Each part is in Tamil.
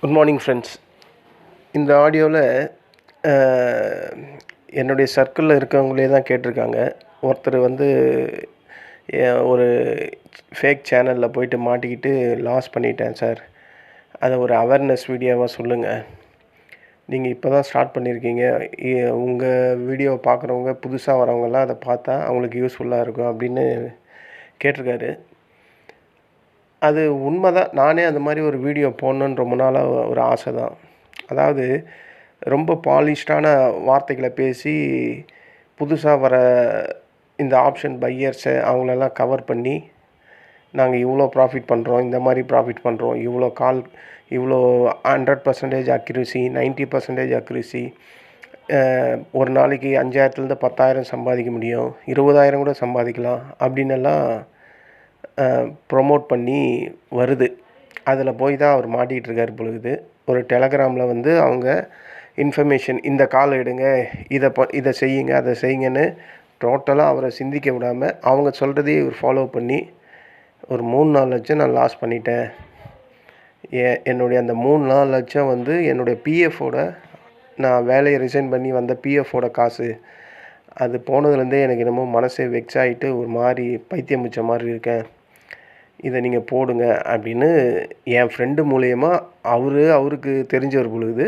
குட் மார்னிங் ஃப்ரெண்ட்ஸ் இந்த ஆடியோவில் என்னுடைய சர்க்கிளில் இருக்கவங்களே தான் கேட்டிருக்காங்க. ஒருத்தர் வந்து ஒரு ஃபேக் சேனலில் போயிட்டு மாட்டிக்கிட்டு லாஸ் பண்ணிட்டேன் சார் அதை ஒரு அவேர்னஸ் வீடியோவாக சொல்லுங்கள் நீங்கள் இப்போ தான் ஸ்டார்ட் பண்ணியிருக்கீங்க உங்கள் வீடியோவை பார்க்குறவங்க புதுசாக வரவங்கெல்லாம் அதை பார்த்தா அவங்களுக்கு யூஸ்ஃபுல்லாக இருக்கும் அப்படின்னு கேட்டிருக்காரு. அது உண்மை தான் நானே அந்த மாதிரி ஒரு வீடியோ போடணுன்னு ரொம்ப நாளாக ஒரு ஆசை தான் அதாவது ரொம்ப பாலிஷ்டான வார்த்தைகளை பேசி புதுசாக வர இந்த ஆப்ஷன் பையர்ஸை அவங்களெல்லாம் கவர் பண்ணி நாங்கள் இவ்வளோ ப்ராஃபிட் பண்ணுறோம் இந்த மாதிரி ப்ராஃபிட் பண்ணுறோம் இவ்வளோ கால் இவ்வளோ hundred percentage accuracy ninety percentage accuracy ஒரு நாளைக்கு அஞ்சாயிரத்துலேருந்து பத்தாயிரம் சம்பாதிக்க முடியும் இருபதாயிரம் கூட சம்பாதிக்கலாம் அப்படின்னு எல்லாம் ப்ரொமோட் பண்ணி வருது. அதில் போய் தான் அவர் மாட்டிகிட்ருக்கார் பொழுது. ஒரு டெலகிராமில் வந்து அவங்க இன்ஃபர்மேஷன் இந்த கால் எடுங்க இதை ப இதை செய்யுங்க அதை செய்யுங்கன்னு டோட்டலாக அவரை சிந்திக்க விடாமல் அவங்க சொல்கிறதையே இவர் ஃபாலோ பண்ணி ஒரு மூணு நாலு லட்சம் நான் லாஸ் பண்ணிட்டேன். எ என்னுடைய அந்த மூணு நாலு லட்சம் வந்து என்னுடைய பிஎஃபோட நான் வேலையை ரிசைன் பண்ணி வந்த பிஎஃபோட காசு அது போனதுலேருந்தே எனக்கு என்னமோ மனசே வெக்ஸ் ஆகிட்டு ஒரு மாதிரி பைத்தியம் முடிச்ச மாதிரி இருக்கேன். இதை நீங்கள் போடுங்க அப்படின்னு என் ஃப்ரெண்டு மூலயமா அவர் அவருக்கு தெரிஞ்சவர் பொழுது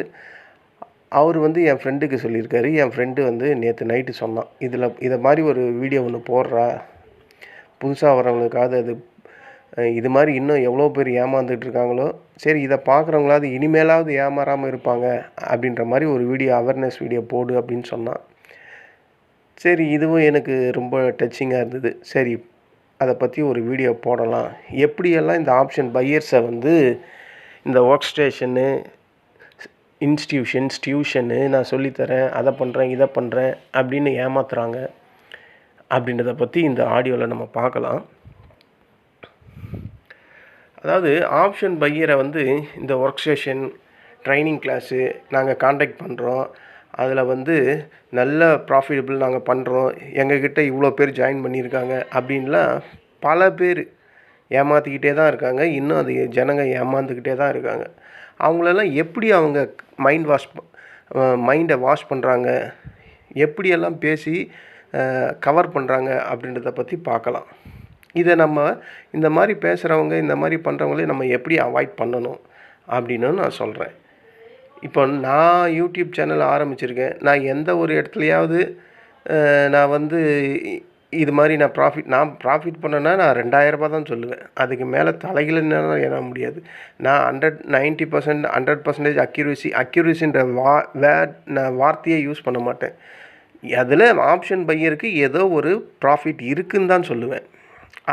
அவர் வந்து என் ஃப்ரெண்டுக்கு சொல்லியிருக்காரு. என் ஃப்ரெண்டு வந்து நேற்று நைட்டு சொன்னான் இதில் இதை மாதிரி ஒரு வீடியோ ஒன்று போடுறா. புதுசாக வரவங்களுக்காவது அது இது மாதிரி இன்னும் எவ்வளோ பேர் ஏமாந்துட்டு இருக்காங்களோ சரி இதை பார்க்குறவங்களாவது இனிமேலாவது ஏமாறாமல் இருப்பாங்க. அப்படின்ற மாதிரி ஒரு வீடியோ அவேர்னஸ் வீடியோ போடு அப்படின்னு சொன்னான். சரி இதுவும் எனக்கு ரொம்ப டச்சிங்காக இருந்தது. சரி அதை பற்றி ஒரு வீடியோ போடலாம். எப்படியெல்லாம் இந்த ஆப்ஷன் பையர்ஸை வந்து இந்த ஒர்க் ஸ்டேஷனு இன்ஸ்டியூஷன்ஸ் டியூஷனு நான் சொல்லித்தரேன் அதை பண்ணுறேன் இதை பண்ணுறேன் அப்படின்னு ஏமாத்துறாங்க அப்படின்றத பற்றி இந்த ஆடியோவில் நம்ம பார்க்கலாம். அதாவது ஆப்ஷன் பையரை வந்து இந்த ஒர்க் ஸ்டேஷன் ட்ரைனிங் கிளாஸு நாங்கள் காண்டாக்ட் பண்ணுறோம் அதில் வந்து நல்ல ப்ராஃபிட்டபிள் நாங்கள் பண்ணுறோம் எங்ககிட்ட இவ்வளோ பேர் ஜாயின் பண்ணியிருக்காங்க அப்படின்லாம் பல பேர் ஏமாற்றிக்கிட்டே தான் இருக்காங்க. இன்னும் அது ஜனங்க ஏமாந்துக்கிட்டே தான் இருக்காங்க. அவங்களெல்லாம் எப்படி அவங்க மைண்ட் வாஷ் மைண்டை வாஷ் பண்ணுறாங்க எப்படியெல்லாம் பேசி கவர் பண்ணுறாங்க அப்படின்றத பற்றி பார்க்கலாம். இதை நம்ம இந்த மாதிரி பேசுகிறவங்க இந்த மாதிரி பண்ணுறவங்களே நம்ம எப்படி அவாய்ட் பண்ணணும் அப்படின்னு நான் சொல்கிறேன் இப்போ நான் யூடியூப் சேனல் ஆரம்பிச்சிருக்கேன். நான் எந்த ஒரு இடத்துலையாவது நான் வந்து இது மாதிரி நான் ப்ராஃபிட் நான் ப்ராஃபிட் பண்ணேன்னா நான் ரெண்டாயிரரூபா தான் சொல்லுவேன். அதுக்கு மேலே தலைகள்னா என முடியாது. நான் hundred ninety percent hundred percentage accuracy அக்யூரேசின்ற வா வே நான் வார்த்தையை யூஸ் பண்ண மாட்டேன். அதில் ஆப்ஷன் பையருக்கு ஏதோ ஒரு ப்ராஃபிட் இருக்குன்னு தான் சொல்லுவேன்.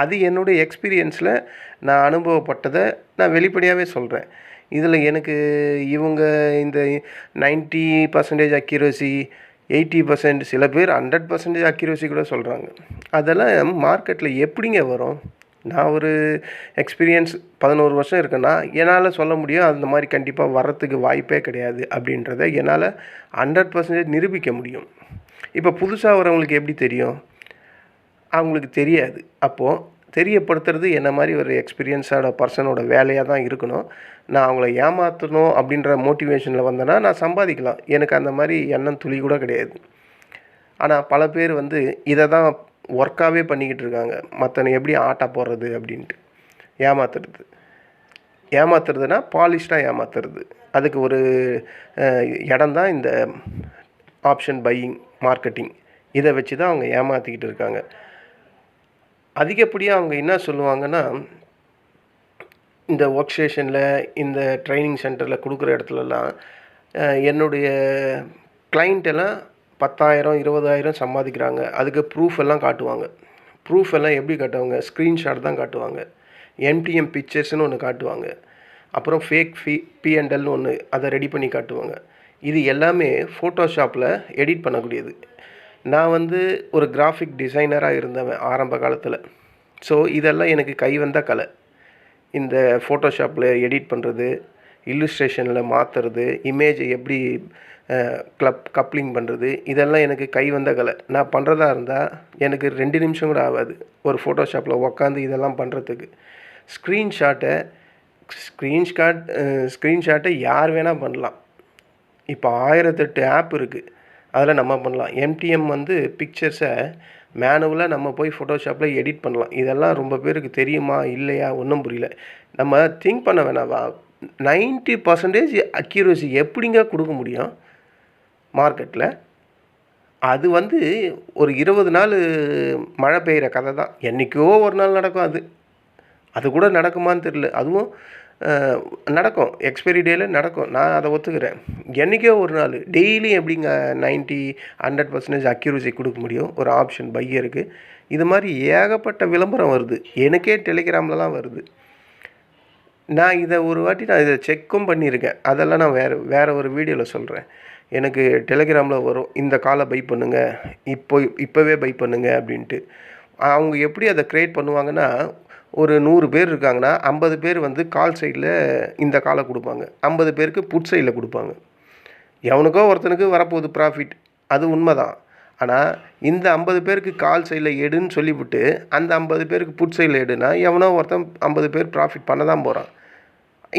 அது என்னுடைய எக்ஸ்பீரியன்ஸில் நான் அனுபவப்பட்டதை நான் வெளிப்படையாகவே சொல்கிறேன் இதில் எனக்கு இவங்க இந்த ninety percentage accuracy eighty percent சில பேர் ஹண்ட்ரட் பர்சன்டேஜ் அக்யூரசி கூட சொல்கிறாங்க அதெல்லாம் மார்க்கெட்டில் எப்படிங்க வரும்? நான் ஒரு எக்ஸ்பீரியன்ஸ் பதினோரு வருஷம் இருக்கேன்னா என்னால் சொல்ல முடியும் அந்த மாதிரி கண்டிப்பாக வர்றதுக்கு வாய்ப்பே கிடையாது அப்படின்றத என்னால் ஹண்ட்ரட் பர்சன்டேஜ் நிரூபிக்க முடியும். இப்போ புதுசாக வரவங்களுக்கு எப்படி தெரியும்? அவங்களுக்கு தெரியாது. அப்போது தெரியப்படுத்துறது என்ன மாதிரி ஒரு எக்ஸ்பீரியன்ஸான பர்சனோட வேலையாக தான் இருக்கணும். நான் அவங்கள ஏமாற்றணும் அப்படின்ற மோட்டிவேஷனில் வந்தேன்னா நான் சம்பாதிக்கலாம். எனக்கு அந்த மாதிரி எண்ணம் துளி கூட கிடையாது. ஆனால் பல பேர் வந்து இதை தான் ஒர்க்காகவே பண்ணிக்கிட்டு இருக்காங்க. மற்றனை எப்படி ஆட்டா போடுறது அப்படின்ட்டு. ஏமாத்துறது. ஏமாத்துறதுனா பாலிஷ்டாக ஏமாத்துறது. அதுக்கு ஒரு இடம் தான் இந்த ஆப்ஷன் பையிங் மார்க்கெட்டிங் இதை வச்சு தான் அவங்க ஏமாற்றிக்கிட்டு இருக்காங்க. அதிகப்படியாக அவங்க என்ன சொல்லுவாங்கன்னா இந்த ஒர்க் ஸ்டேஷனில் இந்த ட்ரைனிங் சென்டரில் கொடுக்குற இடத்துலலாம் என்னுடைய client எல்லாம் பத்தாயிரம் இருபதாயிரம் சம்பாதிக்கிறாங்க. அதுக்கு ப்ரூஃப் எல்லாம் காட்டுவாங்க. ப்ரூஃப் எல்லாம் எப்படி காட்டுவாங்க? ஸ்க்ரீன்ஷாட் தான் காட்டுவாங்க. எம்டிஎம் பிக்சர்ஸ்னு ஒன்று காட்டுவாங்க. அப்புறம் ஃபேக் ஃபி பிஎன்டல்னு ஒன்று அதை ரெடி பண்ணி காட்டுவாங்க. இது எல்லாமே ஃபோட்டோஷாப்பில் எடிட் பண்ணக்கூடியது. நான் வந்து ஒரு கிராஃபிக் டிசைனராக இருந்தவன் ஆரம்ப காலத்தில். ஸோ இதெல்லாம் எனக்கு கை வந்த கலை. இந்த ஃபோட்டோஷாப்பில் எடிட் பண்ணுறது இல்லுஸ்ட்ரேஷனில் மாற்றுறது இமேஜை எப்படி க்ளப் கப்ளிங் பண்ணுறது இதெல்லாம் எனக்கு கை வந்த கலை. நான் பண்ணுறதா இருந்தால் எனக்கு ரெண்டு நிமிஷம் கூட ஆகாது. ஒரு ஃபோட்டோஷாப்பில் உக்காந்து இதெல்லாம் பண்ணுறதுக்கு ஸ்க்ரீன்ஷாட்டை ஸ்க்ரீன்ஷாட் ஸ்க்ரீன்ஷாட்டை யார் வேணால் பண்ணலாம். இப்போ ஆயிரத்தெட்டு ஆப் இருக்குது அதில் நம்ம பண்ணலாம். எம்டிஎம் வந்து பிக்சர்ஸை மேனுவலாக நம்ம போய் ஃபோட்டோஷாப்பில் எடிட் பண்ணலாம். இதெல்லாம் ரொம்ப பேருக்கு தெரியுமா? இல்லையா? ஒன்றும் புரியல. நம்ம திங்க் பண்ண வேணாவா? நைன்ட்டி பர்சன்டேஜ் அக்யூரசி எப்படிங்க கொடுக்க முடியும்? மார்க்கெட்டில் அது வந்து ஒரு இருபது நாள் மழை பெய்கிற கதை தான். என்றைக்கோ ஒரு நாள் நடக்கும் அது. அது கூட நடக்குமான்னு தெரில அதுவும் நடக்கும். எக்ஸ்பைரி டேல நடக்கும். நான் அதை ஒத்துக்கிறேன். என்றைக்கோ ஒரு நாள் டெய்லி எப்படிங்க நைன்ட்டி ஹண்ட்ரட் பர்சன்டேஜ் அக்யூரசி கொடுக்க முடியும்? ஒரு ஆப்ஷன் பையருக்கு இது மாதிரி ஏகப்பட்ட விளம்பரம் வருது. எனக்கே டெலிகிராம்லலாம் வருது. நான் இதை ஒரு வாட்டி நான் இதை செக்கும் பண்ணியிருக்கேன். அதெல்லாம் நான் வேறு வேறு ஒரு வீடியோவில் சொல்கிறேன் எனக்கு டெலிகிராமில் வரும். இந்த காலை பை பண்ணுங்கள் இப்போ இப்போவே பை பண்ணுங்கள் அப்படின்ட்டு. அவங்க எப்படி அதை க்ரியேட் பண்ணுவாங்கன்னா ஒரு நூறு பேர் இருக்காங்கன்னா ஐம்பது பேர் வந்து கால் சைடில் இந்த காலை கொடுப்பாங்க. ஐம்பது பேருக்கு புட் சைடில் கொடுப்பாங்க. எவனுக்கோ ஒருத்தனுக்கு வரப்போகுது ப்ராஃபிட் அது உண்மை தான் ஆனால் இந்த ஐம்பது பேருக்கு கால் சைடில் எடுன்னு சொல்லிவிட்டு அந்த ஐம்பது பேருக்கு புட் சைடில் எடுனா எவனோ ஒருத்தன் ஐம்பது பேர் ப்ராஃபிட் பண்ண தான் போகிறான்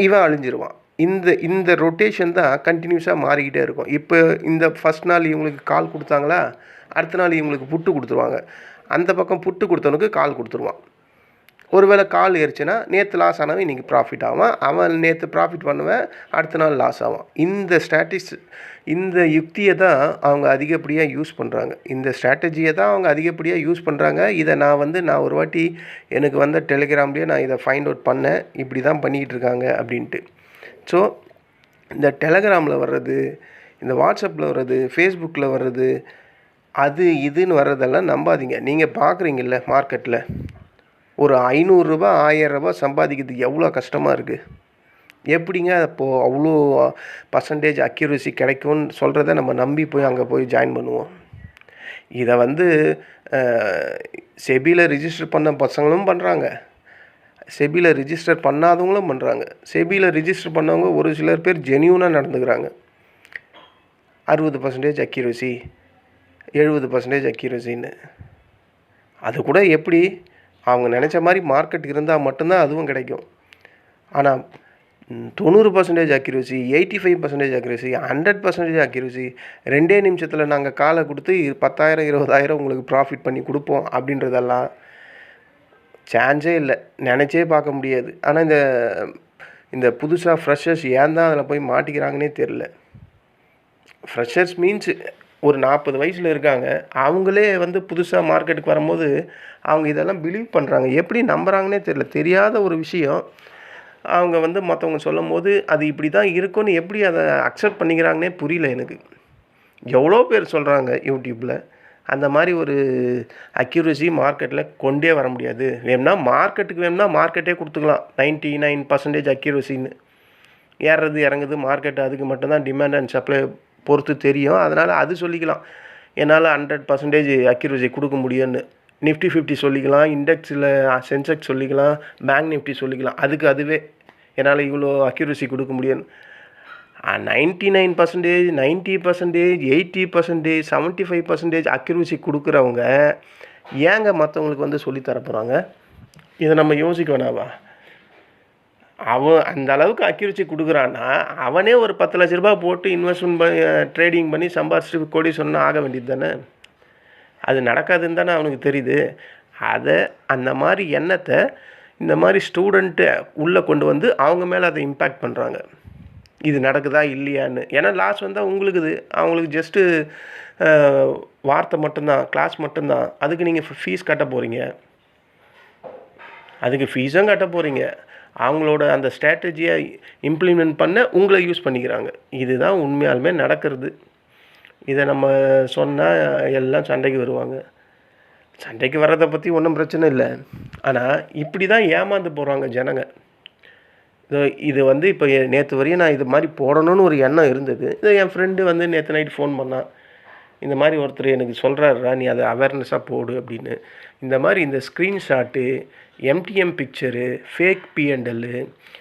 இவன் அழிஞ்சிருவான். இந்த இந்த ரொட்டேஷன் தான் கண்டினியூஸாக மாறிக்கிட்டே இருக்கும். இப்போ இந்த ஃபஸ்ட் நாள் இவங்களுக்கு கால் கொடுத்தாங்களா அடுத்த நாள் இவங்களுக்கு புட்டு கொடுத்துருவாங்க. அந்த பக்கம் புட்டு கொடுத்தவனுக்கு கால் கொடுத்துருவான். ஒருவேளை கால் ஏறிச்சுன்னா நேற்று லாஸ் ஆனவன் இன்றைக்கி ப்ராஃபிட் ஆவான். அவன் நேற்று ப்ராஃபிட் பண்ணுவேன் அடுத்த நாள் லாஸ் ஆவான். இந்த ஸ்ட்ராட்டிஸ் இந்த யுக்தியை தான் அவங்க அதிகப்படியாக யூஸ் பண்ணுறாங்க இந்த ஸ்ட்ராட்டஜியை தான் அவங்க அதிகப்படியாக யூஸ் பண்ணுறாங்க இதை நான் வந்து நான் ஒரு வாட்டி எனக்கு வந்த டெலிகிராம்லேயே நான் இதை ஃபைண்ட் அவுட் பண்ணேன். இப்படி தான் பண்ணிக்கிட்டு இருக்காங்க அப்படின்ட்டு. ஸோ இந்த டெலகிராமில் வர்றது இந்த வாட்ஸ்அப்பில் வர்றது ஃபேஸ்புக்கில் வர்றது அது இதுன்னு வர்றதெல்லாம் நம்பாதீங்க. நீங்கள் பார்க்குறீங்கல்ல மார்க்கெட்டில் ஒரு ஐநூறுரூபா ஆயரரூபா சம்பாதிக்கிறதுக்கு எவ்வளோ கஷ்டமாக இருக்குது எப்படிங்க அப்போது அவ்வளோ பர்சன்டேஜ் அக்யூரசி கிடைக்கும்னு சொல்கிறத நம்ம நம்பி போய் அங்கே போய் ஜாயின் பண்ணுவோம்? இதை வந்து செபியில் ரிஜிஸ்டர் பண்ண பசங்களும் பண்ணுறாங்க செபியில் ரிஜிஸ்டர் பண்ணாதவங்களும் பண்ணுறாங்க செபியில் ரிஜிஸ்டர் பண்ணவங்க ஒரு சிலர் பேர் ஜெனியூனாக நடந்துக்கிறாங்க. அறுபது பர்சன்டேஜ் அக்யூரசி எழுபது பர்சன்டேஜ் அக்யூரசின்னு அது கூட எப்படி? அவங்க நினச்ச மாதிரி மார்க்கெட் இருந்தால் மட்டும்தான் அதுவும் கிடைக்கும். ஆனால் தொண்ணூறு percentage accuracy eighty five percentage accuracy hundred percentage accuracy ரெண்டே நிமிஷத்தில் நாங்கள் காலை கொடுத்து இரு- பத்தாயிரம் இருபதாயிரம் உங்களுக்கு ப்ராஃபிட் பண்ணி கொடுப்போம் அப்படின்றதெல்லாம் சான்ஸே இல்லை. நினச்சே பார்க்க முடியாது. ஆனால் இந்த இந்த புதுசாக ஃப்ரெஷர்ஸ் ஏன் தான் அதில் போய் மாட்டிக்கிறாங்கன்னே தெரில ஃப்ரெஷர்ஸ் மீன்ஸ் ஒரு நாற்பது வயசில் இருக்காங்க. அவங்களே வந்து புதுசாக மார்க்கெட்டுக்கு வரும்போது அவங்க இதெல்லாம் பிலீவ் பண்ணுறாங்க எப்படி நம்புகிறாங்கன்னே தெரியல. தெரியாத ஒரு விஷயம். அவங்க வந்து மற்றவங்க சொல்லும் போது அது இப்படி தான் இருக்கும்னு எப்படி அதை அக்செப்ட் பண்ணிக்கிறாங்கன்னே புரியல எனக்கு. எவ்வளோ பேர் சொல்கிறாங்க யூடியூப்பில் அந்த மாதிரி ஒரு அக்யூரசி மார்க்கெட்டில் கொண்டே வர முடியாது. வேணும்னா மார்க்கெட்டுக்கு வேணும்னா மார்க்கெட்டே கொடுத்துக்கலாம். நைன்ட்டி நைன் பர்சன்டேஜ் அக்யூரசின்னு ஏறுறது இறங்குது மார்க்கெட் அதுக்கு மட்டும்தான் டிமாண்ட் அண்ட் சப்ளை பொறுத்து தெரியும். அதனால் அது சொல்லிக்கலாம். என்னால் ஹண்ட்ரட் பர்சன்டேஜ் அக்யூரசி கொடுக்க முடியும்னு. நிஃப்டி ஃபிஃப்டி சொல்லிக்கலாம். இண்டெக்ஸில் சென்செக்ஸ் சொல்லிக்கலாம். பேங்க் நிஃப்டி சொல்லிக்கலாம். அதுக்கு அதுவே என்னால் இவ்வளோ அக்யூரசி கொடுக்க முடியும் ninety nine percentage ninety percentage eighty percentage seventy five percentage accuracy கொடுக்குறவங்க ஏங்க மற்றவங்களுக்கு வந்து சொல்லித்தர போகிறாங்க இதை நம்ம யோசிக்க வேணாவா? அவன் அந்த அளவுக்கு அக்யூரசி கொடுக்குறான்னா அவனே ஒரு பத்து லட்ச ரூபாய் போட்டு இன்வெஸ்ட்மெண்ட் பண்ணி ட்ரேடிங் பண்ணி சம்பாரிச்சிட்டு கோடி சொன்னால் ஆக வேண்டியது தானே? அது நடக்காதுன்னு தானே அவனுக்கு தெரியுது. அதை அந்த மாதிரி எண்ணத்தை இந்த மாதிரி ஸ்டூடெண்ட்டு உள்ளே கொண்டு வந்து அவங்க மேலே அதை இம்பேக்ட் பண்ணுறாங்க இது நடக்குதா இல்லையான்னு. ஏன்னா லாஸ் வந்தால் உங்களுக்கு இது அவங்களுக்கு ஜஸ்ட்டு வார்த்தை மட்டும்தான் கிளாஸ் மட்டும்தான். அதுக்கு நீங்கள் ஃபீஸ் கட்ட போகிறீங்க அதுக்கு ஃபீஸும் கட்ட போகிறீங்க அவங்களோட அந்த ஸ்ட்ராட்டஜியை இம்ப்ளிமெண்ட் பண்ண உங்களை யூஸ் பண்ணிக்கிறாங்க. இதுதான் உண்மையாலுமே நடக்கிறது. இதை நம்ம சொன்னால் எல்லாம் சண்டைக்கு வருவாங்க. சண்டைக்கு வர்றதை பற்றி ஒன்றும் பிரச்சனை இல்லை. ஆனால் இப்படி தான் ஏமாந்து போகிறாங்க ஜனங்க. இது இது வந்து இப்போ நேற்று வரையும் நான் இது மாதிரி போடணும்னு ஒரு எண்ணம் இருந்தது. இது என் ஃப்ரெண்டு வந்து நேற்று நைட் ஃபோன் பண்ணான் இந்த மாதிரி ஒருத்தர் எனக்கு சொல்கிறாருடா நீ அதை அவேர்னஸாக போடு அப்படின்னு. இந்த மாதிரி இந்த screenshot MTM picture fake PNL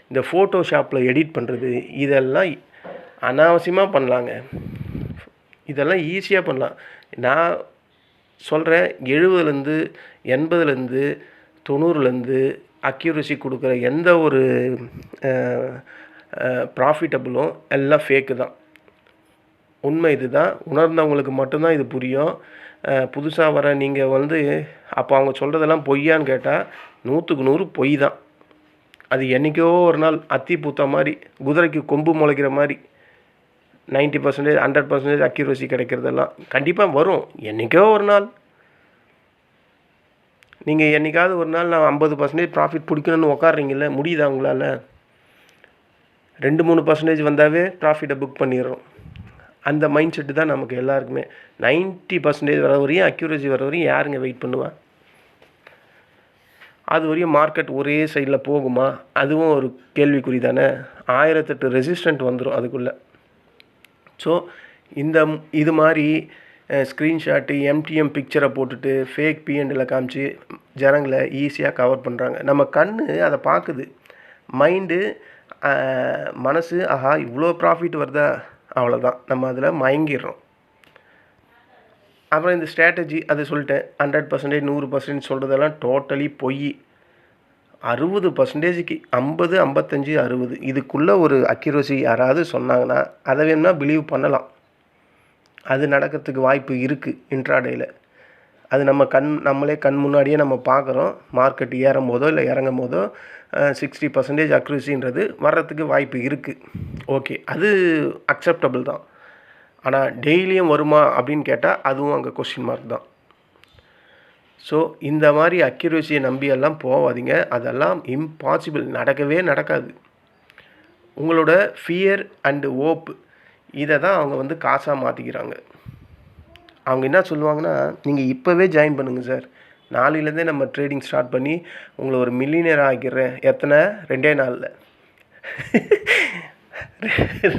இந்த ஃபோட்டோஷாப்பில் எடிட் பண்ணுறது இதெல்லாம் அனாவசியமாக பண்ணலாங்க. இதெல்லாம் ஈஸியாக பண்ணலாம். நான் சொல்கிறேன் எழுபதுலேருந்து எண்பதுலேருந்து தொண்ணூறுலேருந்து அக்யூரசி கொடுக்குற எந்த ஒரு ப்ராஃபிட்டபுளும் எல்லாம் ஃபேக்கு தான். உண்மை இதுதான். உணர்ந்தவங்களுக்கு மட்டும்தான் இது புரியும். புதுசாக வர நீங்கள் வந்து அப்போ அவங்க சொல்கிறதெல்லாம் பொய்யான்னு கேட்டால் நூற்றுக்கு நூறு பொய் தான். அது என்றைக்கோ ஒரு நாள் அத்தி பூத்த மாதிரி குதிரைக்கு கொம்பு முளைக்கிற மாதிரி ninety percentage hundred percentage accuracy கிடைக்கிறதெல்லாம் கண்டிப்பாக வரும். என்றைக்கோ ஒரு நாள். நீங்கள் என்றைக்காவது ஒரு நாள் நான் ஐம்பது பர்சன்டேஜ் ப்ராஃபிட் பிடிக்கணும்னு உக்காடுறீங்கள முடியுதா உங்களால்? ரெண்டு மூணு பர்சன்டேஜ் வந்தாவே ப்ராஃபிட்டை புக் பண்ணிடுறோம். அந்த மைண்ட் செட்டு தான் நமக்கு எல்லாருக்குமே. நைன்ட்டி பர்சன்டேஜ் வர வரையும் அக்யூரசி வர வரையும் யாருங்க வெயிட் பண்ணுவா? அது வரையும் மார்க்கெட் ஒரே சைடில் போகுமா? அதுவும் ஒரு கேள்விக்குறி தானே. ஆயிரத்தெட்டு ரெசிஸ்டண்ட் வந்துடும் அதுக்குள்ளே. ஸோ இந்த இது மாதிரி ஸ்க்ரீன்ஷாட்டு எம்டிஎம் பிக்சரை போட்டுட்டு ஃபேக் பிஎன்டில் காமிச்சு ஜனங்களை ஈஸியாக கவர் பண்ணுறாங்க நம்ம கண் அதை பார்க்குது மைண்டு மனசு ஆஹா இவ்வளோ ப்ராஃபிட் வருதா? அவ்வளோதான் நம்ம அதில் மயங்கிடுறோம். அப்புறம் இந்த ஸ்ட்ராட்டஜி அது சொல்லிட்டேன். ஹண்ட்ரட் பர்சன்டேஜ் நூறு பர்சன்டேஜ் சொல்கிறதெல்லாம் டோட்டலி பொய். அறுபது பர்சன்டேஜுக்கு ஐம்பது ஐம்பத்தஞ்சு அறுபது. இதுக்குள்ளே ஒரு அக்யூரசி யாராவது சொன்னாங்கன்னா அதை வேணும்னா பிலீவ் பண்ணலாம். அது நடக்கிறதுக்கு வாய்ப்பு இருக்குது இன்ட்ராடேயில் அது நம்ம கண் நம்மளே கண் முன்னாடியே நம்ம பார்க்குறோம். மார்க்கெட் ஏறும் போதோ இல்லை இறங்கும் போதோ சிக்ஸ்டி பர்சன்டேஜ் அக்யூரசின்றது வர்றதுக்கு வாய்ப்பு இருக்குது ஓகே அது அக்செப்டபுள் தான். ஆனால் டெய்லியும் வருமா அப்படின்னு கேட்டால் அதுவும் அங்கே கொஸ்டின் மார்க் தான். ஸோ இந்த மாதிரி அக்யூரேசியை நம்பியெல்லாம் போகாதீங்க அதெல்லாம் இம்பாசிபிள் நடக்கவே நடக்காது. உங்களோட ஃபியர் அண்டு ஓப் இதை தான் அவங்க வந்து காசாக மாற்றிக்கிறாங்க அவங்க என்ன சொல்லுவாங்கன்னா நீங்கள் இப்போவே ஜாயின் பண்ணுங்கள் சார் நாளையிலேருந்தே நம்ம ட்ரேடிங் ஸ்டார்ட் பண்ணி உங்களை ஒரு மில்லியனர் ஆக்கிடுறேன். எத்தனை? ரெண்டே நாளில்.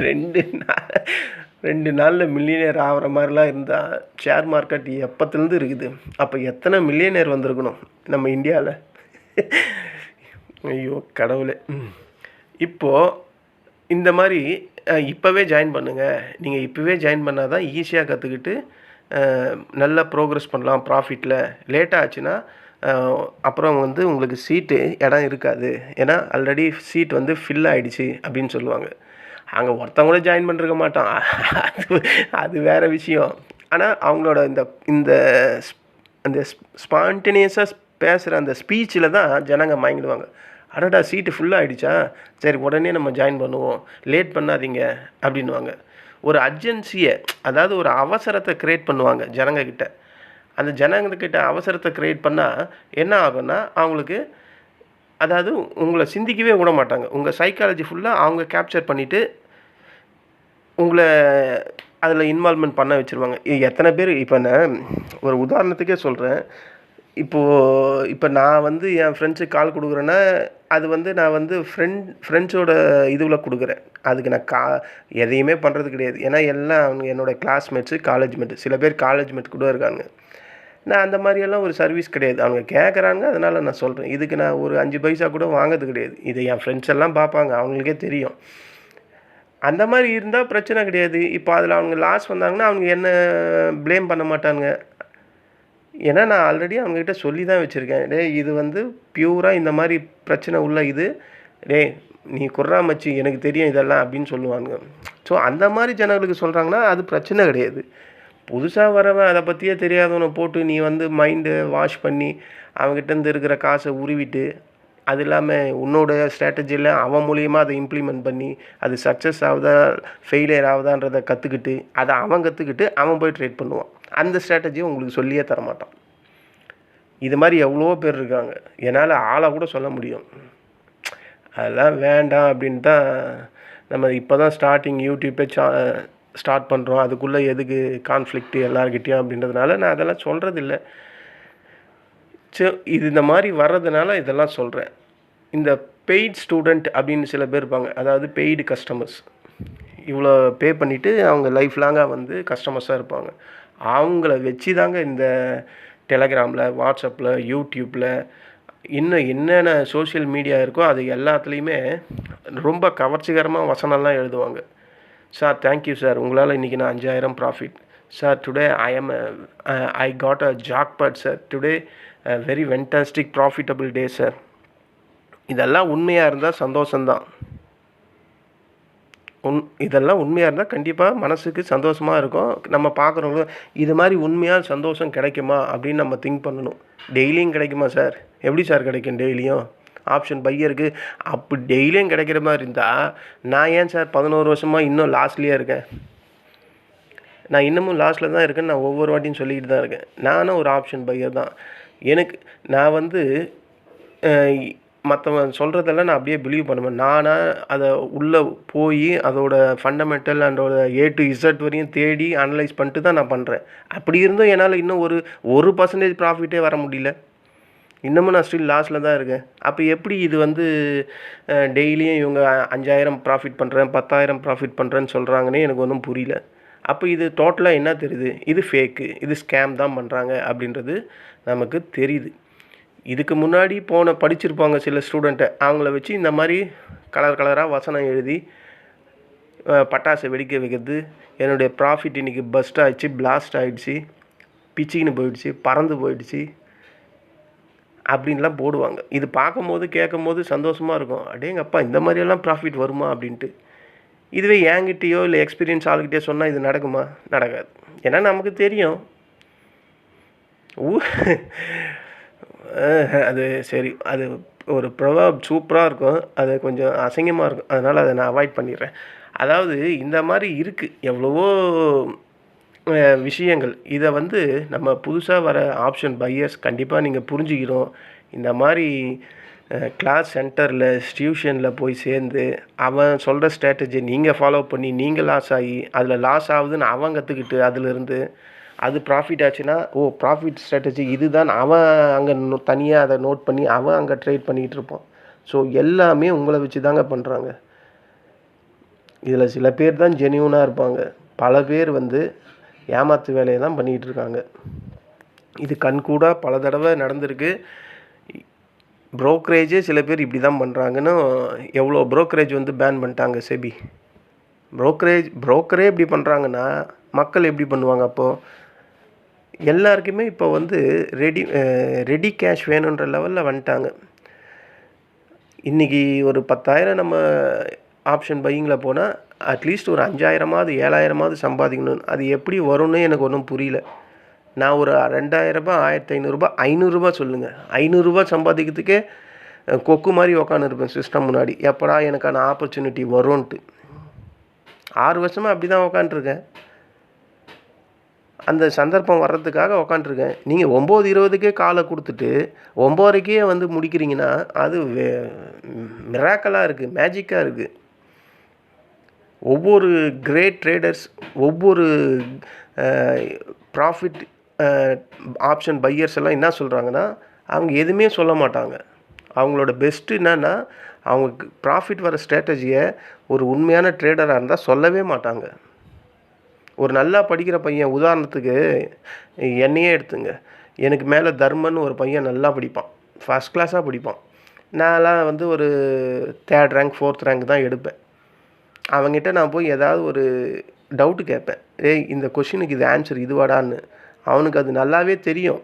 ரெண்டு நாள். ரெண்டு நாளில் மில்லியனர் ஆகிற மாதிரிலாம் இருந்தால் ஷேர் மார்க்கெட் எப்போத்துலேருந்து இருக்குது? அப்போ எத்தனை மில்லியனர் வந்திருக்கணும் நம்ம இந்தியாவில் ஐயோ கடவுளே. இப்போது இந்த மாதிரி இப்போவே ஜாயின் பண்ணுங்கள் நீங்கள் இப்போவே ஜாயின் பண்ணால் தான் ஈஸியாக கற்றுக்கிட்டு நல்ல ப்ரோக்ரஸ் பண்ணலாம் ப்ராஃபிட்டில் லேட்டாக ஆச்சுன்னா அப்புறம் வந்து உங்களுக்கு சீட்டு இடம் இருக்காது. ஏன்னா ஆல்ரெடி சீட் வந்து ஃபில் ஆகிடுச்சு அப்படின்னு சொல்லுவாங்க. அங்கே ஒருத்தவங்க கூட ஜாயின் பண்ணிருக்க மாட்டான். அது அது வேறு விஷயம். ஆனால் அவங்களோட இந்த இந்த அந்த ஸ்பான்டினியஸாக பேசுகிற அந்த ஸ்பீச்சில் தான் ஜனங்க மயங்கிடுவாங்க. அடடா சீட்டு ஃபுல்லாக ஆகிடுச்சா சரி உடனே நம்ம ஜாயின் பண்ணுவோம். லேட் பண்ணாதீங்க அப்படின்வாங்க ஒரு அர்ஜென்சியை அதாவது ஒரு அவசரத்தை க்ரியேட் பண்ணுவாங்க ஜனங்கக்கிட்ட அந்த ஜனங்கக்கிட்ட அவசரத்தை க்ரியேட் பண்ணால் என்ன ஆகும்னா அவங்களுக்கு அதாவது உங்களை சிந்திக்கவே விட மாட்டாங்க உங்கள் சைக்காலஜி ஃபுல்லாக அவங்க கேப்சர் பண்ணிவிட்டு உங்களை அதில் இன்வால்மெண்ட் பண்ண வச்சுருவாங்க. எத்தனை பேர் இப்போ நான் ஒரு உதாரணத்துக்கே சொல்கிறேன் இப்போது இப்போ நான் வந்து என் ஃப்ரெண்ட்ஸுக்கு கால் கொடுக்குறேன்னா அது வந்து நான் வந்து ஃப்ரெண்ட் ஃப்ரெண்ட்ஸோட இதுவில் கொடுக்குறேன். அதுக்கு நான் கா எதையுமே பண்ணுறது கிடையாது. ஏன்னா எல்லாம் அவங்க என்னோடய கிளாஸ்மேட்ஸு காலேஜ் மேட்டு சில பேர் காலேஜ் மேட் கூட இருக்காங்க. நான் அந்த மாதிரியெல்லாம் ஒரு சர்வீஸ் கிடையாது. அவங்க கேட்குறாங்க அதனால் நான் சொல்கிறேன் இதுக்கு நான் ஒரு அஞ்சு பைசா கூட வாங்கிறது கிடையாது. இதை என் ஃப்ரெண்ட்ஸ் எல்லாம் பார்ப்பாங்க அவங்களுக்கே தெரியும். அந்த மாதிரி இருந்தால் பிரச்சனை கிடையாது. இப்போ அதில் அவங்க லாஸ் வந்தாங்கன்னா அவங்க என்ன ப்ளேம் பண்ண மாட்டானுங்க. ஏன்னா நான் ஆல்ரெடி அவங்கக்கிட்ட சொல்லி தான் வச்சுருக்கேன். டே இது வந்து பியூராக இந்த மாதிரி பிரச்சனை உள்ள இது. டே நீ குர்ரா மச்சி எனக்கு தெரியும் இதெல்லாம் அப்படின்னு சொல்லுவாங்க ஸோ அந்த மாதிரி ஜனங்களுக்கு சொல்கிறாங்கன்னா அது பிரச்சனை கிடையாது. புதுசாக வரவன் அதை பற்றியே தெரியாதவனை போட்டு நீ வந்து மைண்டை வாஷ் பண்ணி அவங்ககிட்டருந்து இருக்கிற காசை உருவிட்டு அது இல்லாமல் உன்னோட ஸ்ட்ராட்டஜியில் அவன் மூலியமாக அதை இம்ப்ளிமெண்ட் பண்ணி அது சக்ஸஸ் ஆகுதா ஃபெயிலியர் ஆகுதான்றதை கற்றுக்கிட்டு அதை அவன் கற்றுக்கிட்டு அவன் போய் ட்ரேட் பண்ணுவான். அந்த ஸ்ட்ராட்டஜியை உங்களுக்கு சொல்லியே தரமாட்டான். இது மாதிரி எவ்வளோ பேர் இருக்காங்க. என்னால் ஆளாக கூட சொல்ல முடியும். அதெல்லாம் வேண்டாம் அப்படின் தான் நம்ம இப்போ தான் ஸ்டார்டிங் யூடியூப்பே சா ஸ்டார்ட் பண்ணுறோம் அதுக்குள்ளே எதுக்கு கான்ஃப்ளிக்ட்டு எல்லாருக்கிட்டேயும் அப்படின்றதுனால நான் அதெல்லாம் சொல்கிறதில்ல சோ இது இந்த மாதிரி வர்றதுனால இதெல்லாம் சொல்கிறேன் இந்த பெய்ட் ஸ்டூடெண்ட் அப்படின்னு சில பேர் இருப்பாங்க. அதாவது பெய்டு கஸ்டமர்ஸ் இவ்வளோ பே பண்ணிவிட்டு அவங்க லைஃப் லாங்காக வந்து கஸ்டமர்ஸாக இருப்பாங்க. அவங்கள வச்சு தாங்க இந்த டெலகிராமில் வாட்ஸ்அப்பில் யூடியூப்பில் இன்னும் என்னென்ன சோஷியல் மீடியா இருக்கோ அது எல்லாத்துலேயுமே ரொம்ப கவர்ச்சிகரமாக வசனம்லாம் எழுதுவாங்க. சார் தேங்க்யூ சார் உங்களால் இன்றைக்கி நான் அஞ்சாயிரம் profit sir today I am I got a jack but sir today very fantastic profitable day sir இதெல்லாம் உண்மையாக இருந்தால் சந்தோஷந்தான் உண் இதெல்லாம் உண்மையாக இருந்தால் கண்டிப்பாக மனசுக்கு சந்தோஷமாக இருக்கும். நம்ம பார்க்குறவங்களும் இது மாதிரி உண்மையாக சந்தோஷம் கிடைக்குமா அப்படின்னு நம்ம திங்க் பண்ணணும். டெய்லியும் கிடைக்குமா சார் எப்படி சார் கிடைக்கும் டெய்லியும் ஆப்ஷன் பையருக்கு அப்படி டெய்லியும் கிடைக்கிற மாதிரி இருந்தால் நான் ஏன் சார் பதினோரு வருஷமாக இன்னும் லாஸ்ட்லேயே இருக்கேன்? நான் இன்னமும் லாஸ்ட்டில் தான் இருக்கேன்னு நான் ஒவ்வொரு வாட்டியும் சொல்லிக்கிட்டு தான் இருக்கேன். நானும் ஒரு ஆப்ஷன் பையர் தான். எனக்கு நான் வந்து மற்றவன் சொல்கிறதெல்லாம் நான் அப்படியே பிலீவ் பண்ணுவேன். நானாக அதை உள்ளே போய் அதோட ஃபண்டமெண்டல் அண்டோட ஏ டு இசட் வரையும் தேடி அனலைஸ் பண்ணிட்டு தான் நான் பண்ணுறேன் அப்படி இருந்தும் என்னால் இன்னும் ஒரு ஒரு பர்சன்டேஜ் ப்ராஃபிட்டே வர முடியல. இன்னமும் நான் ஸ்டில் லாஸில் தான் இருக்கேன். அப்போ எப்படி இது வந்து டெய்லியும் இவங்க அஞ்சாயிரம் ப்ராஃபிட் பண்ணுறேன் பத்தாயிரம் ப்ராஃபிட் பண்ணுறேன்னு சொல்கிறாங்கன்னே எனக்கு ஒன்றும் புரியல. அப்போ இது டோட்டலாக என்ன தெரியுது? இது ஃபேக்கு இது ஸ்கேம் தான் பண்ணுறாங்க அப்படின்றது நமக்கு தெரியுது. இதுக்கு முன்னாடி போன படிச்சிருப்பாங்க சில ஸ்டூடெண்ட்டை அவங்கள வச்சு இந்த மாதிரி கலர் கலராக வசனம் எழுதி பட்டாசை வெடிக்க வைக்கிறது என்னுடைய ப்ராஃபிட் இன்றைக்கி பஸ்ட் ஆகிடுச்சு பிளாஸ்ட் ஆகிடுச்சு பிச்சிக்கின்னு போயிடுச்சு பறந்து போயிடுச்சு அப்படின்லாம் போடுவாங்க. இது பார்க்கும்போது கேட்கும்போது சந்தோஷமாக இருக்கும். அடேங்கப்பா இந்த மாதிரியெல்லாம் ப்ராஃபிட் வருமா அப்படின்ட்டு. இதுவே என்கிட்டயோ இல்லை எக்ஸ்பீரியன்ஸ் ஆளுக்கிட்டே சொன்னால் இது நடக்குமா? நடக்காது. ஏன்னா நமக்கு தெரியும். ஊ அது சரி. அது ஒரு ப்ரொவாப் சூப்பராக இருக்கும். அது கொஞ்சம் அசிங்கமாக இருக்கும். அதனால் அதை நான் அவாய்ட் பண்ணிடுறேன். அதாவது இந்த மாதிரி இருக்குது எவ்வளவோ விஷயங்கள். இதை வந்து நம்ம புதுசாக வர ஆப்ஷன் பையர்ஸ் கண்டிப்பாக நீங்கள் புரிஞ்சுக்கணும். இந்த மாதிரி கிளாஸ் சென்டரில் டியூஷனில் போய் சேர்ந்து அவன் சொல்கிற ஸ்ட்ராட்டஜி நீங்கள் ஃபாலோ பண்ணி நீங்கள் லாஸ் ஆகி அதில் லாஸ் ஆகுதுன்னு அவன் கற்றுக்கிட்டு அதிலிருந்து அது ப்ராஃபிட் ஆச்சுன்னா ஓ ப்ராஃபிட் ஸ்ட்ராட்டஜி இதுதான் அவன் அங்கே தனியாக அதை நோட் பண்ணி அவன் அங்கே ட்ரேட் பண்ணிகிட்டு இருப்பான். ஸோ எல்லாமே உங்களை வச்சு தாங்க பண்ணுறாங்க இதில் சில பேர் தான் ஜெனியூனாக இருப்பாங்க. பல பேர் வந்து ஏமாத்து வேலையை தான் பண்ணிக்கிட்டு இருக்காங்க இது கண்கூடாக பல தடவை நடந்திருக்கு. ப்ரோக்கரேஜே சில பேர் இப்படி தான் பண்ணுறாங்கன்னு எவ்வளோ ப்ரோக்கரேஜ் வந்து பேன் பண்ணிட்டாங்க செபி. ப்ரோக்கரேஜ் ப்ரோக்கரே இப்படி பண்ணுறாங்கன்னா மக்கள் எப்படி பண்ணுவாங்க அப்போது எல்லாருக்குமே இப்போ வந்து ரெடி ரெடி கேஷ் வேணுன்ற லெவலில் வந்துட்டாங்க. இன்றைக்கி ஒரு பத்தாயிரம் நம்ம ஆப்ஷன் பையிங்கில் போனால் அட்லீஸ்ட் ஒரு அஞ்சாயிரமாவது ஏழாயிரமாவது சம்பாதிக்கணும் அது எப்படி வரும்னு எனக்கு ஒன்றும் புரியல. நான் ஒரு ரெண்டாயிரரூபா ஆயிரத்தி ஐநூறுரூபா ஐநூறுரூபா சொல்லுங்கள் ஐநூறுரூபா சம்பாதிக்கிறதுக்கே கொக்கு மாதிரி உக்காந்துருப்பேன் சிஸ்டம் முன்னாடி. எப்படா எனக்கான ஆப்பர்ச்சுனிட்டி வரும்ன்ட்டு. ஆறு வருஷமாக அப்படி தான் உக்காண்ட்ருக்கேன் அந்த சந்தர்ப்பம் வர்றதுக்காக உக்காண்ட்ருக்கேன் நீங்கள் ஒம்பது இருபதுக்கே காலை கொடுத்துட்டு ஒம்போதரைக்கே வந்து முடிக்கிறீங்கன்னா அது மிராக்கலாக இருக்குது மேஜிக்காக இருக்குது ஒவ்வொரு கிரேட் ட்ரேடர்ஸ் ஒவ்வொரு ப்ராஃபிட் ஆப்ஷன் பையர்ஸ் எல்லாம் என்ன சொல்கிறாங்கன்னா அவங்க எதுவுமே சொல்ல மாட்டாங்க. அவங்களோட பெஸ்ட்டு என்னென்னா அவங்களுக்கு ப்ராஃபிட் வர ஸ்ட்ராட்டஜியை ஒரு உண்மையான ட்ரேடராக இருந்தால் சொல்லவே மாட்டாங்க. ஒரு நல்லா படிக்கிற பையன் உதாரணத்துக்கு என்னையே எடுத்துங்க. எனக்கு மேலே தர்மன் ஒரு பையன் நல்லா படிப்பான். ஃபஸ்ட் கிளாஸாக படிப்பான். நான்லாம் வந்து ஒரு தேர்ட் ரேங்க் ஃபோர்த் ரேங்க் தான் எடுப்பேன். அவங்ககிட்ட நான் போய் ஏதாவது ஒரு டவுட்டு கேட்பேன். ஏய் இந்த கொஷினுக்கு இது ஆன்சர் இதுவாடான்னு. அவனுக்கு அது நல்லாவே தெரியும்.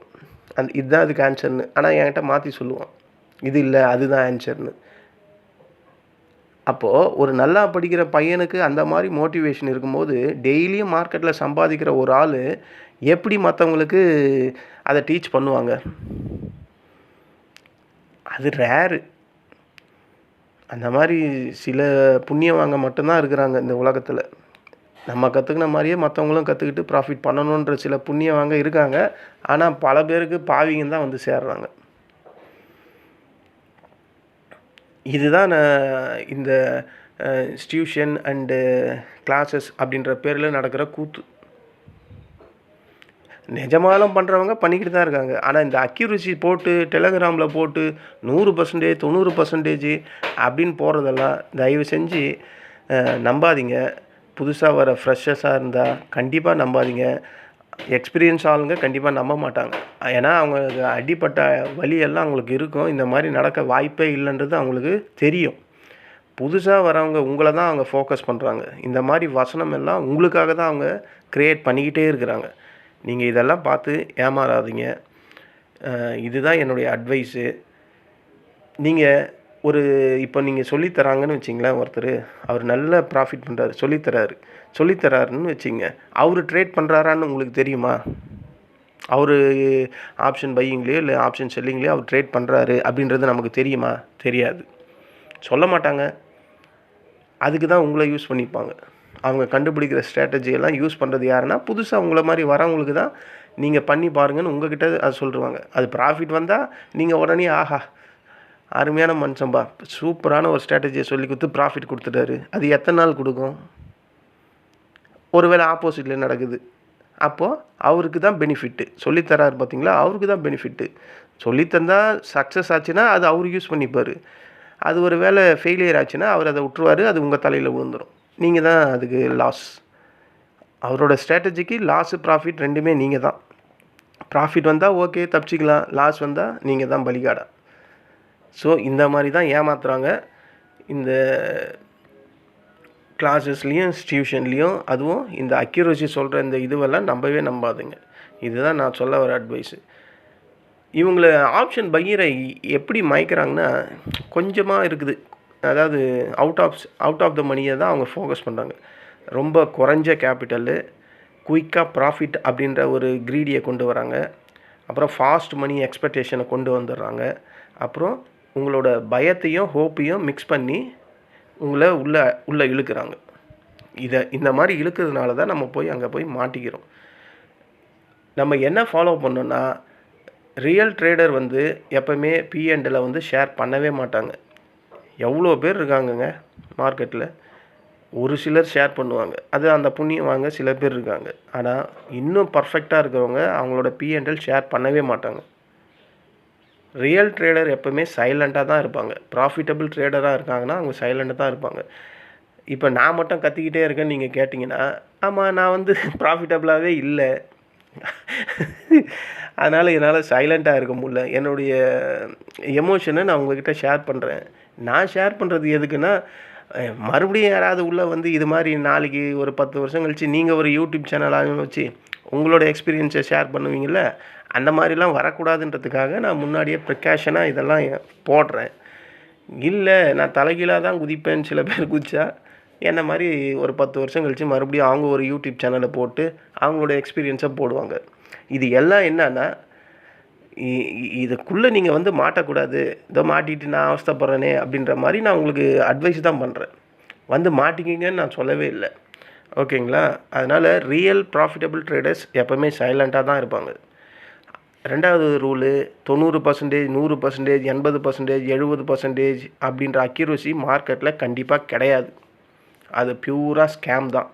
அந்த இதுதான் அதுக்கு ஆன்சர்னு ஆனால் என்கிட்ட மாற்றி சொல்லுவான். இது இல்லை அதுதான் ஆன்சர்னு அப்போது ஒரு நல்லா படிக்கிற பையனுக்கு அந்த மாதிரி மோட்டிவேஷன் இருக்கும்போது டெய்லியும் மார்க்கெட்டில் சம்பாதிக்கிற ஒரு ஆள் எப்படி மற்றவங்களுக்கு அதை டீச் பண்ணுவாங்க? அது ரேரு அந்த மாதிரி சில புண்ணியவாங்க மட்டும்தான் இருக்கிறாங்க இந்த உலகத்தில். நம்ம கற்றுக்கின மாதிரியே மற்றவங்களும் கற்றுக்கிட்டு ப்ராஃபிட் பண்ணணுன்ற சில புண்ணியவாங்க இருக்காங்க. ஆனால் பல பேருக்கு பாவிங்க தான் வந்து சேர்றாங்க. இதுதான் நான் இந்த ஸ்டியூஷன் அண்டு கிளாஸஸ் அப்படின்ற பேரில் நடக்கிற கூத்து. நிஜமாலும் பண்ணுறவங்க பண்ணிக்கிட்டு தான் இருக்காங்க. ஆனால் இந்த அக்யூரசி போட்டு டெலகிராமில் போட்டு நூறு பர்சன்டேஜ் தொண்ணூறு பர்சன்டேஜ் அப்படின்னு போகிறதெல்லாம் தயவு செஞ்சு நம்பாதீங்க. புதுசாக வர ஃப்ரெஷ்ஷஸாக இருந்தால் கண்டிப்பாக நம்பாதீங்க. எக்ஸ்பீரியன்ஸ் ஆளுங்க கண்டிப்பாக நம்ப மாட்டாங்க. ஏன்னா அவங்களுக்கு அடிப்பட்ட வலியெல்லாம் அவங்களுக்கு இருக்கும். இந்த மாதிரி நடக்க வாய்ப்பே இல்லைன்றது அவங்களுக்கு தெரியும். புதுசாக வரவங்க உங்களை தான் அவங்க ஃபோக்கஸ் பண்ணுறாங்க இந்த மாதிரி வசனம் எல்லாம் உங்களுக்காக தான் அவங்க க்ரியேட் பண்ணிக்கிட்டே இருக்கிறாங்க. நீங்கள் இதெல்லாம் பார்த்து ஏமாறாதீங்க. இதுதான் என்னுடைய அட்வைஸு நீங்கள் ஒரு இப்போ நீங்கள் சொல்லித்தராங்கன்னு வச்சிங்களேன் ஒருத்தர் அவர் நல்ல ப்ராஃபிட் பண்ணுறாரு சொல்லித்தராரு சொல்லித்தராருன்னு வச்சிங்க. அவர் ட்ரேட் பண்ணுறாரான்னு உங்களுக்கு தெரியுமா? அவர் ஆப்ஷன் பையிங்லேயோ இல்லை ஆப்ஷன் செல்லிங்லேயோ அவர் ட்ரேட் பண்ணுறாரு அப்படின்றது நமக்கு தெரியுமா? தெரியாது. சொல்ல மாட்டாங்க. அதுக்கு தான் உங்களை யூஸ் பண்ணிப்பாங்க. அவங்க கண்டுபிடிக்கிற ஸ்ட்ராட்டஜியெல்லாம் யூஸ் பண்ணுறது யாருன்னா புதுசாக உங்களை மாதிரி வரவங்களுக்கு தான் நீங்கள் பண்ணி பாருங்கன்னு உங்ககிட்ட அது சொல்லிடுவாங்க அது ப்ராஃபிட் வந்தால் நீங்கள் உடனே ஆஹா அருமையான மனுஷன்பா சூப்பரான ஒரு ஸ்ட்ராட்டஜியை சொல்லி கொடுத்து ப்ராஃபிட் கொடுத்துட்டாரு. அது எத்தனை நாள் கொடுக்கும்? ஒருவேளை ஆப்போசிட்டில் நடக்குது. அப்போது அவருக்கு தான் பெனிஃபிட்டு சொல்லித்தராரு பார்த்தீங்களா அவருக்கு தான் பெனிஃபிட்டு சொல்லித்தந்தால் சக்ஸஸ் ஆச்சுன்னா அது அவர் யூஸ் பண்ணிப்பார். அது ஒரு வேளை ஃபெயிலியர் ஆச்சுன்னா அவர் அதை விட்டுருவார் அது உங்கள் தலையில் விழுந்துடும் நீங்கள் தான் அதுக்கு லாஸ் அவரோட ஸ்ட்ராட்டஜிக்கு லாஸு ப்ராஃபிட் ரெண்டுமே நீங்கள் தான் ப்ராஃபிட் வந்தால் ஓகே தப்பிச்சிக்கலாம். லாஸ் வந்தால் நீங்கள் தான் பலிகாடா. ஸோ இந்த மாதிரி தான் ஏமாத்துறாங்க. இந்த கிளாஸஸ்லேயும் டியூஷன்லேயும் அதுவும் இந்த அக்யூரசி சொல்கிற இந்த இதுவெல்லாம் நம்பவே நம்பாதுங்க. இதுதான் நான் சொல்ல வர அட்வைஸு இவங்களை ஆப்ஷன் பகீரை எப்படி மயக்கிறாங்கன்னா கொஞ்சமாக இருக்குது. அதாவது out of out of the மணியை தான் அவங்க ஃபோக்கஸ் பண்ணுறாங்க ரொம்ப குறைஞ்ச கேபிட்டலு குயிக்காக ப்ராஃபிட் அப்படின்ற ஒரு க்ரீடியை கொண்டு வராங்க. அப்புறம் ஃபாஸ்ட் மணி எக்ஸ்பெக்டேஷனை கொண்டு வந்துடுறாங்க. அப்புறம் உங்களோட பயத்தையும் ஹோப்பையும் மிக்ஸ் பண்ணி உங்களை உள்ளே உள்ளே இழுக்கிறாங்க. இதை இந்த மாதிரி இழுக்கிறதுனால தான் நம்ம போய் அங்கே போய் மாட்டிக்கிறோம். நம்ம என்ன ஃபாலோ பண்ணோன்னா ரியல் ட்ரேடர் வந்து எப்போவுமே பிஎன்டில் வந்து ஷேர் பண்ணவே மாட்டாங்க. எவ்வளோ பேர் இருக்காங்கங்க மார்க்கெட்டில்? ஒரு சிலர் ஷேர் பண்ணுவாங்க. அது அந்த புண்ணியம் வாங்க சில பேர் இருக்காங்க. ஆனால் இன்னும் பர்ஃபெக்டாக இருக்கிறவங்க அவங்களோட பிஎன்எல் ஷேர் பண்ணவே மாட்டாங்க. ரியல் ட்ரேடர் எப்போவுமே சைலண்ட்டாக தான் இருப்பாங்க. ப்ராஃபிட்டபிள் ட்ரேடராக இருக்காங்கன்னா அவங்க சைலண்ட்டாக தான் இருப்பாங்க. இப்போ நான் மட்டும் கத்திக்கிட்டே இருக்கேன்னு நீங்கள் கேட்டிங்கன்னா ஆமாம் நான் வந்து ப்ராஃபிட்டபிளாகவே இல்லை. அதனால் என்னால் சைலண்ட்டாக இருக்க முடியல. என்னுடைய எமோஷனை நான் உங்ககிட்ட ஷேர் பண்ணுறேன் நான் ஷேர் பண்ணுறது எதுக்குன்னா மறுபடியும் யாராவது உள்ளே வந்து இது மாதிரி நாளைக்கு ஒரு பத்து வருஷம் கழிச்சு நீங்கள் ஒரு யூடியூப் சேனல் வச்சு உங்களோட எக்ஸ்பீரியன்ஸை ஷேர் பண்ணுவீங்கள்ல அந்த மாதிரிலாம் வரக்கூடாதுன்றதுக்காக நான் முன்னாடியே ப்ரிகாஷனாக இதெல்லாம் போடுறேன். இல்லை நான் தலைகீழாக தான் குதிப்பேன்னு சில பேர் குதிச்சா என்ன மாதிரி ஒரு பத்து வருஷம் கழித்து மறுபடியும் அவங்க ஒரு யூடியூப் சேனலை போட்டு அவங்களோட எக்ஸ்பீரியன்ஸை போடுவாங்க. இது எல்லாம் என்னன்னா இதுக்குள்ளே நீங்கள் வந்து மாட்டக்கூடாது. இதோ மாட்டிட்டு நான் அவஸ்தப்படுறேனே அப்படின்ற மாதிரி நான் உங்களுக்கு அட்வைஸ் தான் பண்ணுறேன் வந்து மாட்டிக்கிங்கன்னு நான் சொல்லவே இல்லை. ஓகேங்களா? அதனால் ரியல் ப்ராஃபிட்டபிள் ட்ரேடர்ஸ் எப்போவுமே சைலண்ட்டாக தான் இருப்பாங்க. ரெண்டாவது ரூலு தொண்ணூறு பர்சன்டேஜ் நூறு பர்சன்டேஜ் எண்பது பர்சன்டேஜ் எழுபது பர்சன்டேஜ் அப்படின்ற அக்யூரசி மார்க்கெட்டில் கண்டிப்பாக கிடையாது. அது பியூராக ஸ்கேம் தான்.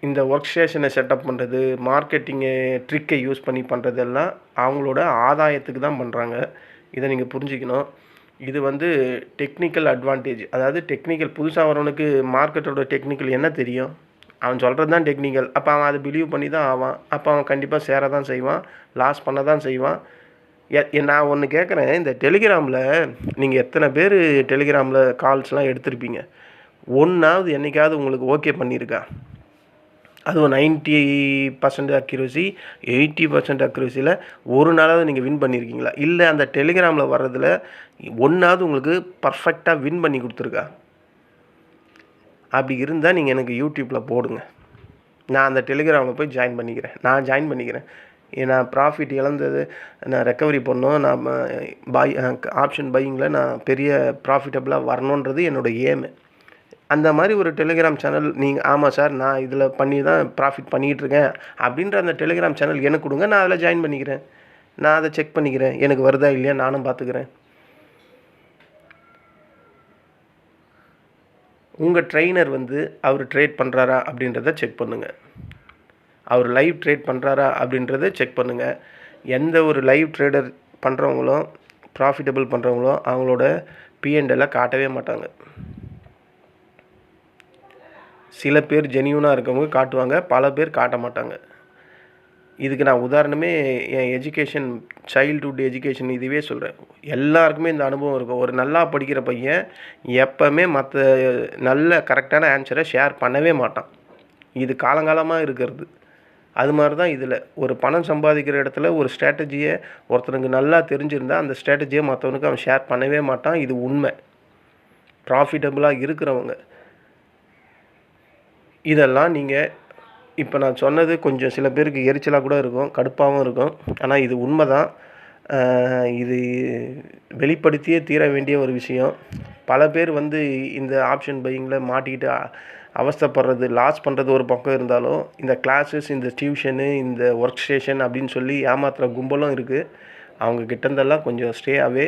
இந்த ஒர்க் ஸ்டேஷனை செட்டப் பண்ணுறது மார்க்கெட்டிங்கு ட்ரிக்கை யூஸ் பண்ணி பண்ணுறதெல்லாம் அவங்களோட ஆதாயத்துக்கு தான் பண்ணுறாங்க இதை நீங்கள் புரிஞ்சுக்கணும். இது வந்து டெக்னிக்கல் அட்வான்டேஜ் அதாவது டெக்னிக்கல் புதுசாக வரவனுக்கு மார்க்கெட்டோட டெக்னிக்கல் என்ன தெரியும்? அவன் சொல்கிறது தான் டெக்னிக்கல் அப்போ அவன் அதை பிலீவ் பண்ணி தான் ஆவான். அப்போ அவன் கண்டிப்பாக சேர தான் செய்வான். லாஸ் பண்ண தான் செய்வான். எ- நான் ஒன்று கேட்குறேன். இந்த டெலிகிராமில் நீங்கள் எத்தனை பேர் டெலிகிராமில் கால்ஸ்லாம் எடுத்திருப்பீங்க? ஒன்றாவது என்னைக்காவது உங்களுக்கு ஓகே பண்ணியிருக்கா? அதுவும் ninety percent accuracy eighty percent அக்யூரசியில் ஒரு நாளாவது நீங்கள் வின் பண்ணியிருக்கீங்களா இல்லை அந்த டெலிகிராமில் வர்றதில் ஒன்றாவது உங்களுக்கு பர்ஃபெக்டாக வின் பண்ணி கொடுத்துருக்கா? அப்படி இருந்தால் நீங்கள் எனக்கு யூடியூப்பில் போடுங்க. நான் அந்த டெலிகிராமில் போய் ஜாயின் பண்ணிக்கிறேன். நான் ஜாயின் பண்ணிக்கிறேன். நான் ப்ராஃபிட் இழந்தது நான் ரெக்கவரி பண்ணணும் நான் பாய் ஆப்ஷன் பையிங்கில் நான் பெரிய ப்ராஃபிட்டபுளாக வரணுன்றது என்னோட ஏமு அந்த மாதிரி ஒரு டெலிகிராம் சேனல் நீங்கள் ஆமாம் சார் நான் இதில் பண்ணி தான் ப்ராஃபிட் பண்ணிகிட்ருக்கேன் அப்படின்ற அந்த டெலிகிராம் சேனல் எனக்கு கொடுங்க நான் அதில் ஜாயின் பண்ணிக்கிறேன். நான் அதை செக் பண்ணிக்கிறேன். எனக்கு வருதா இல்லையா? நானும் பார்த்துக்கிறேன் உங்கள் ட்ரெயினர் வந்து அவர் ட்ரேட் பண்ணுறாரா அப்படின்றத செக் பண்ணுங்கள் அவர் லைவ் ட்ரேட் பண்ணுறாரா அப்படின்றத செக் பண்ணுங்கள் எந்த ஒரு லைவ் ட்ரேடர் பண்ணுறவங்களும் ப்ராஃபிட்டபிள் பண்ணுறவங்களும் அவங்களோட பிஎன்டெல்லாம் காட்டவே மாட்டாங்க. சில பேர் ஜெனியூனாக இருக்கவங்க காட்டுவாங்க பல பேர் காட்ட மாட்டாங்க. இதுக்கு நான் உதாரணமே என் எஜுகேஷன் சைல்டுஹுட் எஜுகேஷன் இதுவே சொல்கிறேன் எல்லாருக்குமே இந்த அனுபவம் இருக்கும். ஒரு நல்லா படிக்கிற பையன் எப்போவுமே மற்ற நல்ல கரெக்டான ஆன்சரை ஷேர் பண்ணவே மாட்டான். இது காலங்காலமாக இருக்கிறது. அது மாதிரி தான் இதில். ஒரு பணம் சம்பாதிக்கிற இடத்துல ஒரு ஸ்ட்ராட்டஜியை ஒருத்தனுக்கு நல்லா தெரிஞ்சிருந்தால் அந்த ஸ்ட்ராட்டஜியை மற்றவனுக்கு அவன் ஷேர் பண்ணவே மாட்டான். இது உண்மை. ப்ராஃபிட்டபுளாக இருக்கிறவங்க. இதெல்லாம் நீங்கள் இப்போ நான் சொன்னது கொஞ்சம் சில பேருக்கு எரிச்சலாக கூட இருக்கும் கடுப்பாகவும் இருக்கும். ஆனால் இது உண்மை தான் இது வெளிப்படுத்தியே தீர வேண்டிய ஒரு விஷயம். பல பேர் வந்து இந்த ஆப்ஷன் பையிங்கில் மாட்டிக்கிட்டு அவஸ்தப்படுறது அவஸ்தைப்படுறது லாஸ் பண்ணுறது ஒரு பக்கம் இருந்தாலும் இந்த கிளாஸஸ் இந்த டியூஷனு இந்த ஒர்க் ஸ்டேஷன் அப்படின்னு சொல்லி ஏமாத்துகிற கும்பலும் இருக்குது அவங்க கிட்டந்தெல்லாம் கொஞ்சம் ஸ்டேயாகவே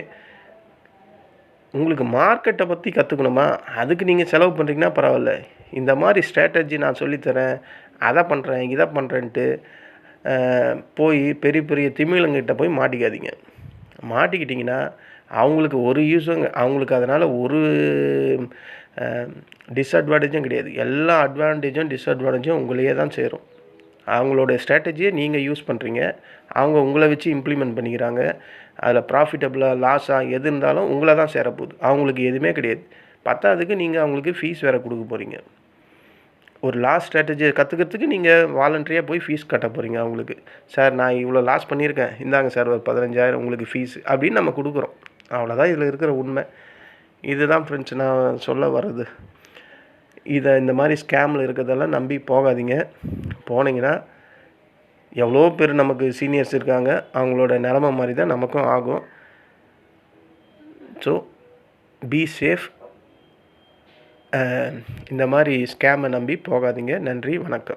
உங்களுக்கு மார்க்கெட்டை பற்றி கற்றுக்கணுமா அதுக்கு நீங்கள் செலவு பண்ணுறீங்கன்னா பரவாயில்ல. இந்த மாதிரி ஸ்ட்ராட்டஜி நான் சொல்லித்தரேன் அதை பண்ணுறேன் இதை பண்ணுறேன்ட்டு போய் பெரிய பெரிய திமிழங்கிட்ட போய் மாட்டிக்காதீங்க. மாட்டிக்கிட்டிங்கன்னா அவங்களுக்கு ஒரு யூஸும் அவங்களுக்கு அதனால் ஒரு டிஸ்அட்வான்டேஜும் கிடையாது. எல்லா அட்வான்டேஜும் டிஸ்அட்வான்டேஜும் உங்களையே தான் சேரும். அவங்களோட ஸ்ட்ராட்டஜியை நீங்கள் யூஸ் பண்ணுறீங்க அவங்க உங்களை வச்சு இம்ப்ளிமெண்ட் பண்ணிக்கிறாங்க. அதில் ப்ராஃபிட்டபுளாக லாஸாக எது இருந்தாலும் உங்களை தான் சேரப்போகுது. அவங்களுக்கு எதுவுமே கிடையாது. பத்தாததுக்கு நீங்கள் அவங்களுக்கு ஃபீஸ் வேறு கொடுக்க போகிறீங்க ஒரு லாஸ் ஸ்ட்ராட்டஜியை கற்றுக்கிறதுக்கு நீங்கள் வாலண்டரியாக போய் ஃபீஸ் கட்ட போகிறீங்க அவங்களுக்கு. சார் நான் இவ்வளோ லாஸ் பண்ணியிருக்கேன். இந்தாங்க சார் ஒரு பதினஞ்சாயிரம் உங்களுக்கு ஃபீஸ் அப்படின்னு நம்ம கொடுக்குறோம். அவ்வளோதான் இதில் இருக்கிற உண்மை. இதுதான் ஃப்ரெண்ட்ஸ் நான் சொல்ல வர்றது. இதை இந்த மாதிரி ஸ்கேமில் இருக்கிறதெல்லாம் நம்பி போகாதீங்க. போனீங்கன்னா எவ்வளோ பேர் நமக்கு சீனியர்ஸ் இருக்காங்க அவங்களோட நிலமை மாதிரி தான் நமக்கும் ஆகும். ஸோ பி சேஃப் இந்த மாதிரி ஸ்கேமை நம்பி போகாதீங்க. நன்றி வணக்கம்.